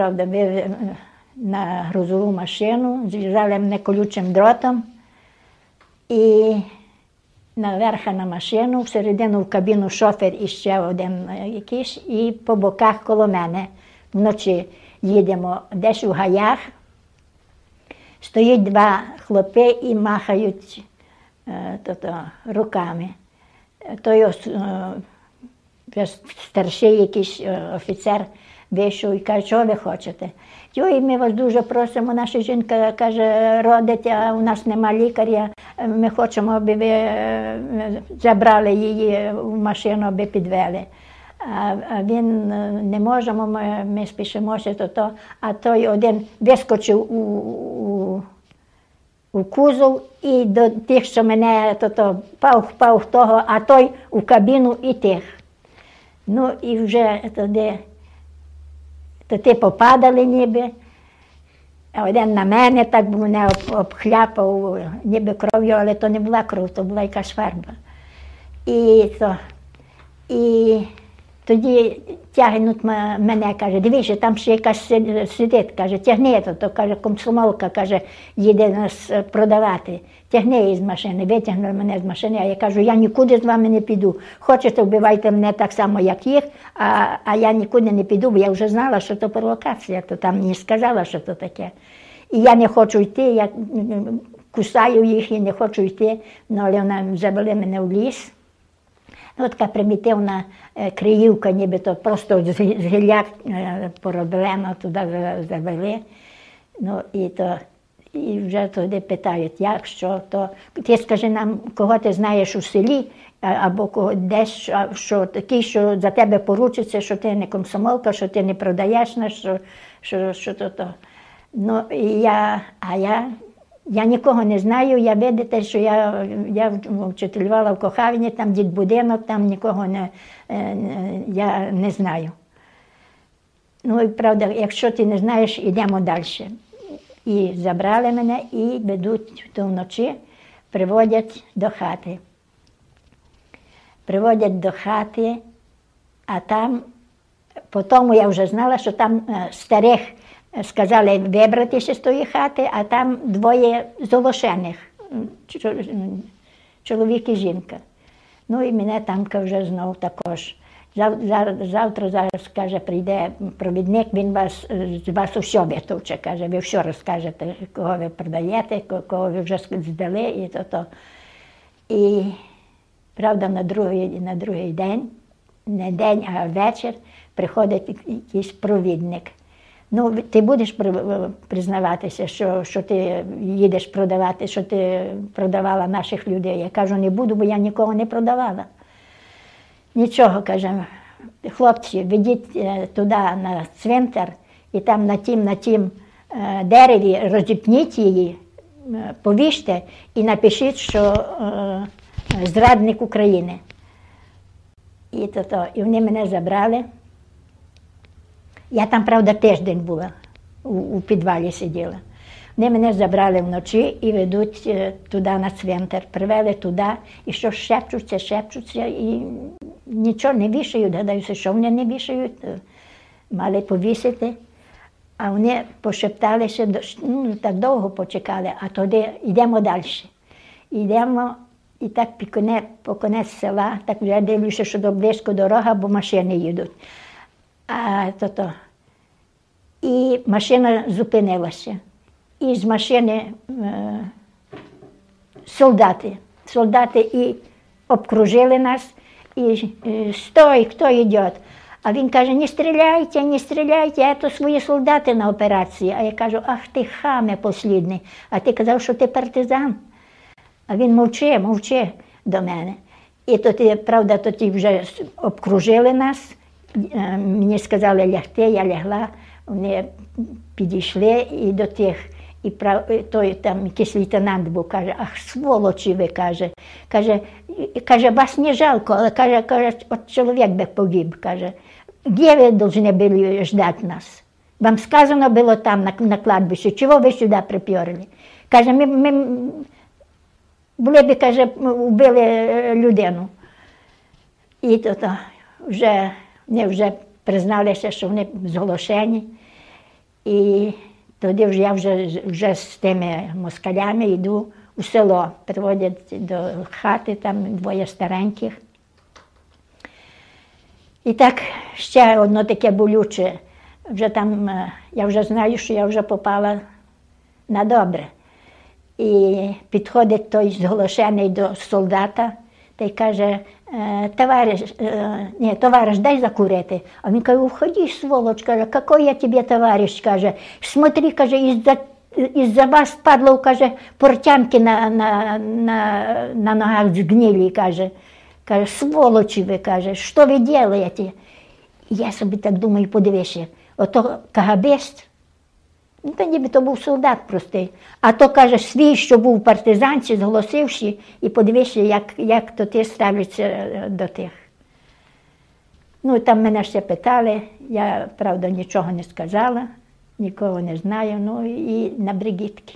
правда, вивели на грузову машину, зв'язали мене колючим дротом і наверха на машину, всередину в кабіну шофер і ще один е, якийсь, і по боках коло мене вночі їдемо десь у гаях. Стоять два хлопи і махають е, то-то, руками. Той е, старший якийсь е, вийшов і каже, що ви хочете? Ой, ми вас дуже просимо, наша жінка каже, родить, а у нас нема лікаря. Ми хочемо, аби ви е, забрали її в машину, аби підвели. А, він е, не можемо, ми, ми спішимося, то, то. а той один вискочив у, у, у кузов і до тих, що мене то, то, пав, пав того, а той у кабіну і тих. Ну і вже тоді то ти попадали ніби. А один на мене так мене об- обхляпав, ніби кров'ю, але то не була кров, то була якась фарба. І, то, і тоді тягнуть мене, каже, дивіться, там ще якась сидить, каже, тягни то, то каже, комсомолка, каже, їде нас е, продавати. Тягни з машини, витягнули мене з машини, а я кажу, я нікуди з вами не піду. Хочете, вбивайте мене так само, як їх, а, а я нікуди не піду, бо я вже знала, що то провокація, то там мені сказала, що то таке. І я не хочу йти, я кусаю їх і не хочу йти, ну, але вона завели мене в ліс. Ну, така примітивна е, криївка, нібито просто з гі- з гілля е, туди завели. Ну, і, то, і вже туди питають, як, що, то ти скажи нам, кого ти знаєш у селі, або кого десь, що, такий, що за тебе поручиться, що ти не комсомолка, що ти не продаєш що, що, що то, то. Ну, і я, а я я нікого не знаю, я видите, що я, я вчителювала в Кохавіні, там дітбудинок, там нікого не, е, я не знаю. Ну і правда, якщо ти не знаєш, йдемо далі. І забрали мене і ведуть то вночі, приводять до хати. Приводять до хати, а там, по тому я вже знала, що там е, старих сказали вибратися з тої хати, а там двоє золошених, чоловік і жінка. Ну і мене там вже знов також. Завтра зараз каже, прийде провідник, він вас е, з вас усе витовче, каже, ви все розкажете, кого ви продаєте, кого ви вже здали і то. то. І правда, на другий, на другий день, не день, а вечір, приходить якийсь провідник. Ну, ти будеш признаватися, що, що ти їдеш продавати, що ти продавала наших людей. Я кажу, не буду, бо я нікого не продавала. Нічого, каже, хлопці, ведіть е, туди на цвинтар і там на тім, на тім е, дереві розіпніть її, е, повіжте і напишіть, що зрадник України. І, то, то, і вони мене забрали. Я там, правда, тиждень була, у, у підвалі сиділа. Вони мене забрали вночі і ведуть е, туди на цвинтар. Привели туди, і що шепчуться, шепчуться, і нічого не вішають. Гадаюся, що вони не вішають, е, мали повісити. А вони пошепталися, ну, так довго почекали, а тоді йдемо далі. Йдемо і так по конець села, так вже дивлюся, що близько дорога, бо машини їдуть. А, то, то. І машина зупинилася. І з машини е, солдати. Солдати і обкружили нас, і е, стой, хто йде. А він каже, не стріляйте, не стріляйте, це свої солдати на операції. А я кажу, ах ти хаме послідний, а ти казав, що ти партизан. А він мовчи, мовчи до мене. І тоді, правда, тоді вже обкружили нас. Е, Мені сказали лягти, я лягла. Вони підійшли і до тих. І той там якийсь лейтенант був, каже, ах, сволочі ви, каже. Каже, каже, вас не жалко, але каже, каже, от чоловік би погиб, каже. Де ви повинні були ждати нас? Вам сказано було там на, на кладбищі, чого ви сюди приперли? Каже, ми, ми були б, каже, вбили е, людину. І то, то вже, вони вже призналися, що вони зголошені. І тоді вже я вже, вже з тими москалями йду у село. Приводять до хати, там двоє стареньких. І так ще одно таке болюче. Вже там, е, я вже знаю, що я вже попала на добре. І підходить той зголошений до солдата та й каже, «Е, товариш, е, ні, товариш, дай закурити. А він каже, уходи, сволоч, каже, какой я тебе товариш, каже, смотри, каже, із-за із-за вас, падлов, каже, портянки на, на, на, на ногах згнилі, каже. Каже, сволочі ви, каже, що ви робите? Я собі так думаю, подивися, ото кагабист, Ну, та ніби то був солдат простий. А то каже, свій, що був партизанці, зголосивши, і подивився, як, як то ти ставляться е, до тих. Ну, там мене ще питали, я, правда, нічого не сказала, нікого не знаю, ну і на бригітки.